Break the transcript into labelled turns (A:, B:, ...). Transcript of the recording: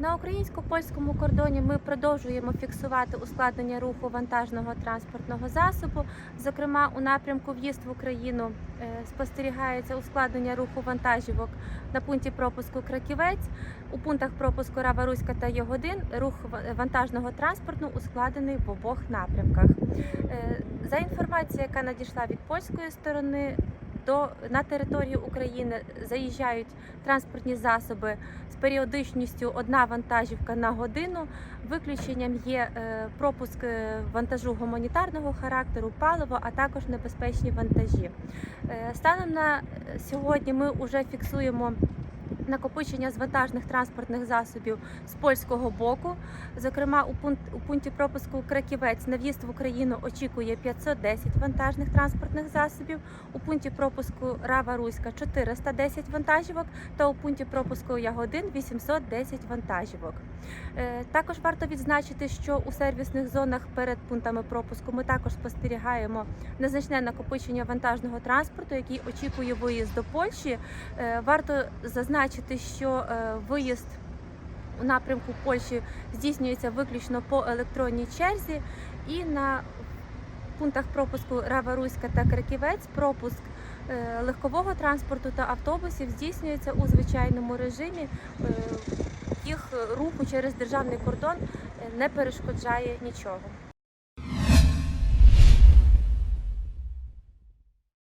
A: На українсько-польському кордоні ми продовжуємо фіксувати ускладнення руху вантажного транспортного засобу. Зокрема, у напрямку в'їзд в Україну е, спостерігається ускладнення руху вантажівок на пункті пропуску Краківець. У пунктах пропуску Рава-Руська та Ягодин рух вантажного транспорту ускладений в обох напрямках. Е, За інформацією, яка надійшла від польської сторони, до на територію України заїжджають транспортні засоби з періодичністю одна вантажівка на годину. Виключенням є е, пропуск е, вантажу гуманітарного характеру, паливо, а також небезпечні вантажі. Е, Станом на сьогодні ми вже фіксуємо. Накопичення з вантажних транспортних засобів з польського боку. Зокрема, у, пункт, у пункті пропуску Краківець на в'їзд в Україну очікує 510 вантажних транспортних засобів. У пункті пропуску Рава Руська 410 вантажівок та у пункті пропуску Ягодин 810 вантажівок. Е, Також варто відзначити, що у сервісних зонах перед пунктами пропуску ми також спостерігаємо незначне накопичення вантажного транспорту, який очікує виїзд до Польщі. Е, Варто зазначити, що е, виїзд у напрямку Польщі здійснюється виключно по електронній черзі, і на пунктах пропуску Рава Руська та Краківець пропуск е, легкового транспорту та автобусів здійснюється у звичайному режимі. Е, Їх руху через державний кордон е, не перешкоджає нічого.